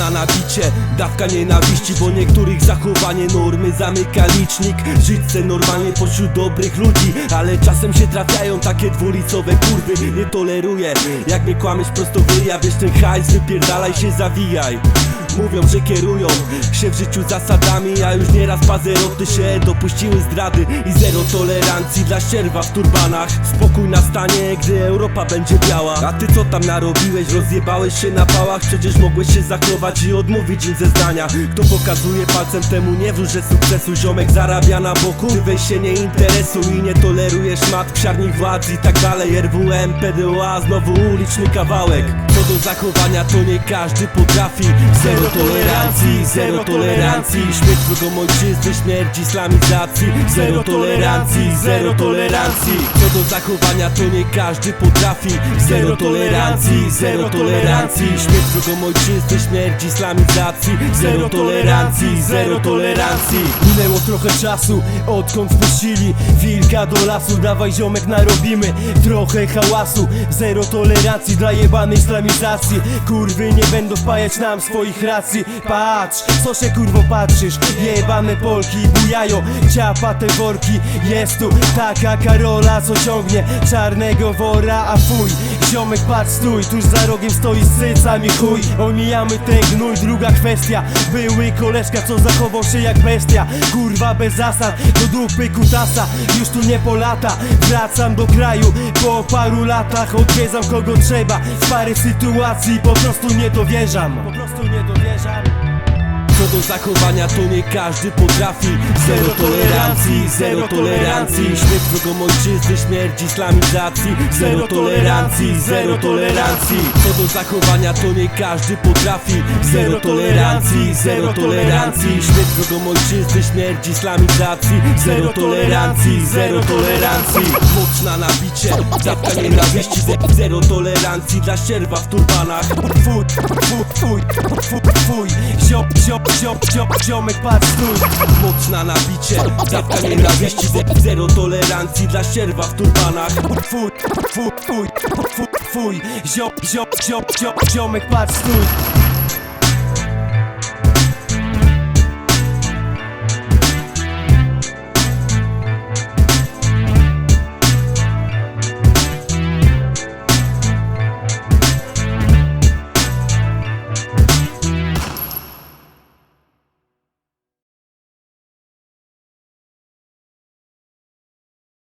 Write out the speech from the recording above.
na nabicie, dawka nienawiści Bo niektórych zachowanie normy. Zamyka licznik Żyć se normalnie pośród dobrych ludzi. Ale czasem się trafiają takie dwulicowe kurwy. Nie toleruję, jak mnie kłamiesz prosto wyja Bierz ten hajs, wypierdalaj się, zawijaj Mówią, że kierują się w życiu zasadami A już nieraz bazeroty się dopuściły zdrady I zero tolerancji dla sierwa w turbanach. Spokój nastanie, gdy Europa będzie biała. A ty co tam narobiłeś? Rozjebałeś się na pałach? Przecież mogłeś się zachować i odmówić im ze zdania Kto pokazuje palcem temu nie wróż, że sukcesu Ziomek zarabia na boku? Ty weź się nie interesuj i nie tolerujesz mat Psiarnik władz i tak dalej. RWM, PDOA, znowu uliczny kawałek do zachowania to nie każdy potrafi. Zero tolerancji, zero tolerancji. Śmierć drugą ojczyzny, śmierć islamizacji. Zero tolerancji, zero tolerancji. Co do zachowania to nie każdy potrafi. Zero tolerancji, zero tolerancji. Śmierć drugą ojczyzny, śmierć islamizacji. Zero tolerancji, zero tolerancji. Minęło trochę czasu, odkąd wpuścili wilka do lasu Dawaj ziomek narobimy trochę hałasu. Zero tolerancji dla jebanej islamizacji Kurwy nie będą wpajać nam swoich racji. Patrz, co się kurwo patrzysz. Jebane Polki bujają, ciapa te worki. Jest tu taka Karola, co ciągnie czarnego wora A fuj, ziomek patrz stój, tuż za rogiem stoi z cycami chuj. Omijamy ten gnój, druga kwestia. Były koleżka, co zachował się jak bestia. Kurwa bez zasad, do dupy kutasa. Już tu nie po lata, wracam do kraju. Po paru latach odwiedzam kogo trzeba. Z parę sytuacji po prostu nie dowierzam. Po prostu nie dowierzam do zachowania to nie każdy potrafi. Zero tolerancji, zero tolerancji. Śmierć drugą ojczyzny, śmierć islamizacji. Zero tolerancji, zero tolerancji. Co do zachowania to nie każdy potrafi. Zero tolerancji, zero tolerancji. Śmierć drugą ojczyzny, śmierć islamizacji. Zero tolerancji, zero tolerancji. Mocna nabicie, dawka nienawiści ze- Zero tolerancji dla sierwa w turbanach. Fuj, fuj, fuj, fuj, fuj. Ziom, ziom, ziom, ziom, ziomek patrz stój Mocna nabicie, dawka nienawiści ze- Zero tolerancji dla sierwa w turbanach. Fuj, fuj, fuj, fuj, fuj. Ziom, ziom, ziom, ziom, ziomek patrz stój